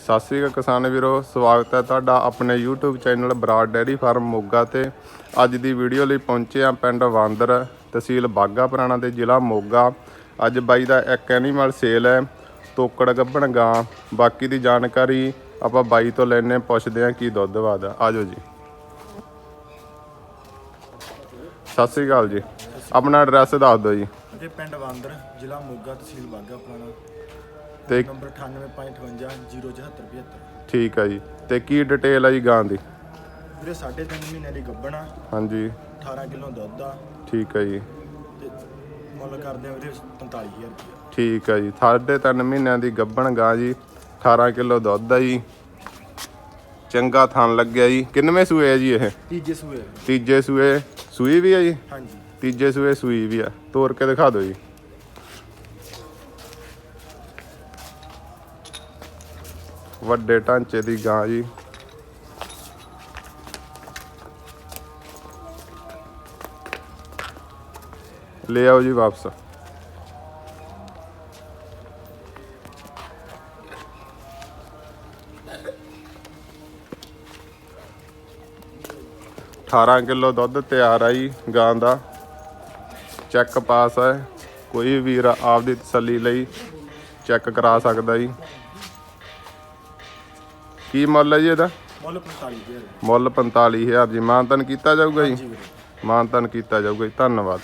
ਸਤਿ ਸ੍ਰੀ ਅਕਾਲ ਕਿਸਾਨ ਵੀਰੋ, ਸਵਾਗਤ ਹੈ ਤੁਹਾਡਾ ਆਪਣੇ YouTube channel Brar dairy farm Moga ਤੇ। ਅੱਜ ਦੀ ਵੀਡੀਓ ਲਈ ਪਹੁੰਚੇ ਆ ਪਿੰਡ ਵਾਂਦਰ ਤਹਿਸੀਲ ਬਾਗਾ ਪੁਰਾਣਾ ਤੇ ਜ਼ਿਲ੍ਹਾ ਮੋਗਾ। ਅੱਜ ਬਾਈ ਦਾ ਇੱਕ ਐਨੀਮਲ ਸੇਲ ਹੈ, ਤੋਕੜ ਗੱਭਣ ਗਾਂ। ਬਾਕੀ ਦੀ ਜਾਣਕਾਰੀ ਆਪਾਂ ਬਾਈ ਤੋਂ ਲੈਣੇ ਪੁੱਛਦੇ ਆ ਕੀ ਦੁੱਧ ਵਾਦਾ ਆਜੋ ਜੀ। ਸਤਿ ਸ੍ਰੀ ਅਕਾਲ ਜੀ। ਆਪਣਾ ਐਡਰੈਸ ਦੱਸ ਦਿਓ ਜੀ। ਅਤੇ ਪਿੰਡ ਵਾਂਦਰ, ਜ਼ਿਲ੍ਹਾ ਮੋਗਾ ਤਹਿਸੀਲ ਬਾਗਾ ਪੁਰਾਣਾ। ਤੇ ਨੰਬਰ 9855 ਠੀਕ ਆ ਜੀ। ਤੇ ਕੀ ਡਿਟੇਲ ਆ ਜੀ ਗਾਂ ਦੀ? ਵੀਰੇ ਸਾਢੇ ਤਿੰਨ ਮਹੀਨੇ ਦੀ ਗੱਭਣ ਆ। ਹਾਂਜੀ। 18 ਕਿਲੋ ਦੁੱਧ ਆ। ਠੀਕ ਆ ਜੀ। ਤੇ ਮੁੱਲ ਕਰਦੇ ਆ ਵੀਰੇ 45000 ਰੁਪਏ ਠੀਕ ਆ ਜੀ। ਸਾਢੇ ਤਿੰਨ ਮਹੀਨਿਆਂ ਦੀ ਗੱਭਣ ਗਾਂ ਜੀ। 18 ਕਿਲੋ ਦੁੱਧ ਆ ਜੀ। ਚੰਗਾ ਥਣ ਲੱਗਿਆ ਜੀ। ਕਿੰਨਵੇਂ ਸੂਏ ਆ ਜੀ ਇਹ? ਤੀਜੇ ਸੂਏ ਤੀਜੇ ਸੂਏ ਸੂਈ ਵੀ ਆ ਜੀ? ਹਾਂਜੀ। ਤੀਜੇ ਸੂਏ ਸੂਈ ਵੀ ਆ। ਤੋੜ ਕੇ ਦਿਖਾ ਦਿਓ ਜੀ। ਵੱਡੇ ਢਾਂਚੇ ਦੀ ਗਾਂ ਜੀ। ਲੈ ਆਓ ਜੀ ਵਾਪਸ। ਅਠਾਰਾਂ ਕਿਲੋ ਦੁੱਧ ਤਿਆਰ ਆ ਜੀ ਗਾਂ ਦਾ। ਚੈੱਕ ਪਾਸ ਹੈ ਕੋਈ ਵੀ ਵੀਰ ਆਪਦੀ ਤਸੱਲੀ ਲਈ ਚੈੱਕ ਕਰਾ ਸਕਦਾ ਜੀ। ਕੀ ਮੁੱਲ ਹੈ ਜੀ ਇਹਦਾ? ਮੁੱਲ 45000 ਮੁੱਲ 45000 ਜੀ। ਮਾਨਤਨ ਕੀਤਾ ਜਾਊਗਾ ਜੀ? ਮਾਨਤਨ ਕੀਤਾ ਜਾਊਗਾ ਜੀ। ਧੰਨਵਾਦ।